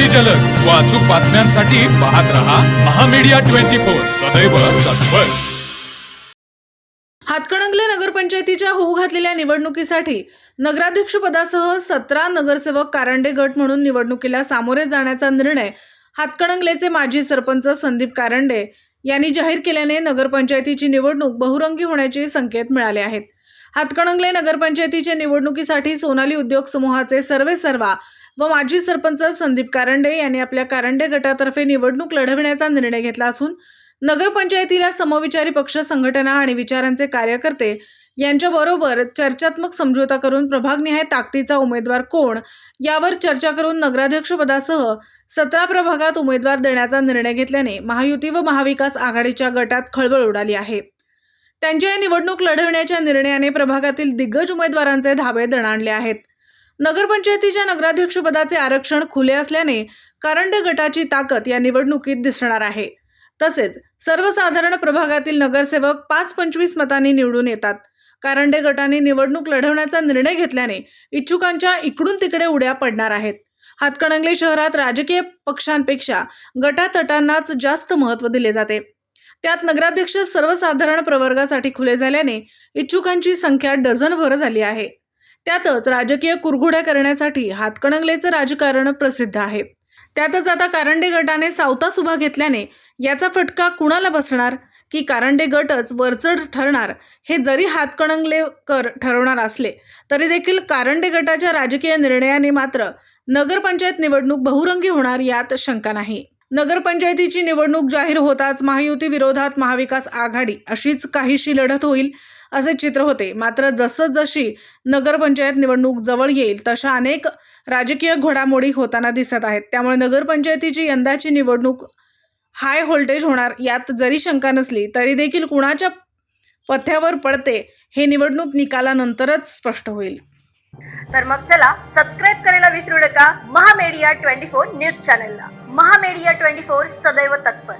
अति जलद. व अचूक बातम्यांसाठी पाहत रहा महामीडिया ट्वेंटी फोर. सदैव तत्पर. हातकणंगले नगरपंचायतीच्या होऊ घातलेल्या निवडणुकीसाठी नगराध्यक्ष पदासह सतरा नगरसेवक कारंडे गट म्हणून निवडणुकीला सामोरे जाण्याचा निर्णय हातकणंगलेचे माजी सरपंच संदीप कारंडे यांनी जाहीर केल्याने नगरपंचायतीची निवडणूक बहुरंगी होण्याचे संकेत मिळाले आहेत. हातकणंगले नगरपंचायतीच्या निवडणुकीसाठी सोनाली उद्योग समूहाचे सर्वे सर्वा व माजी सरपंच संदीप कारंडे यांनी आपल्या कारंडे गटातर्फे निवडणूक लढविण्याचा निर्णय घेतला असून नगरपंचायतीला समविचारी पक्ष संघटना आणि विचारांचे कार्यकर्ते यांच्याबरोबर चर्चात्मक समझोता करून प्रभागनिहाय ताकदीचा उमेदवार कोण यावर चर्चा करून नगराध्यक्षपदासह सतरा प्रभागात उमेदवार देण्याचा निर्णय घेतल्याने महायुती व महाविकास आघाडीच्या गटात खळबळ उडाली आहे. त्यांच्या या निवडणूक लढवण्याच्या निर्णयाने प्रभागातील दिग्गज उमेदवारांचे धाबे दणाणले आहेत. नगरपंचायतीच्या नगराध्यक्षपदाचे आरक्षण खुले असल्याने कारंड गटाची ताकद या निवडणुकीत दिसणार आहे. तसेच सर्वसाधारण प्रभागातील नगरसेवक पाच पंचवीस मतांनी निवडून येतात. कारंडे गटाने निवडणूक लढवण्याचा निर्णय घेतल्याने इच्छुकांच्या इकडून तिकडे उड्या पडणार आहेत. हातकणंगले शहरात राजकीय पक्षांपेक्षा गटातटांनाच जास्त महत्त्व दिले जाते. त्यात नगराध्यक्ष सर्वसाधारण प्रवर्गासाठी खुले झाल्याने इच्छुकांची संख्या डझनभर झाली आहे. त्यातच राजकीय कुरघोड्या करण्यासाठी हातकणंगलेचं राजकारण प्रसिद्ध आहे. त्यातच आता कारंडे गटाने सावता सुभा घेतल्याने याचा फटका कुणाला बसणार? की कारंडे गटच वरचढ ठरणार? हे जरी हातकणंगलेकर ठरवणार असले तरी देखील कारंडे गटाच्या राजकीय निर्णयाने मात्र नगरपंचायत निवडणूक बहुरंगी होणार यात शंका नाही. नगरपंचायतीची निवडणूक जाहीर होताच महायुती विरोधात महाविकास आघाडी अशीच काहीशी लढत होईल असे चित्र होते. मात्र जसं जशी नगरपंचायत निवडणूक जवळ येईल तशा अनेक राजकीय घडामोडी होताना दिसत आहेत. त्यामुळे नगरपंचायतीची यंदाची निवडणूक हाय व्होल्टेज होणार यात जरी शंका नसली तरी देखील कुणाच्या पथ्यावर पडते हे निवडणूक निकालानंतरच स्पष्ट होईल. तर मग चला सबस्क्राईब करायला विसरू नका. महामेडिया ट्वेंटी फोर न्यूज चॅनलला. महामेडिया ट्वेंटी फोर सदैव तत्पर.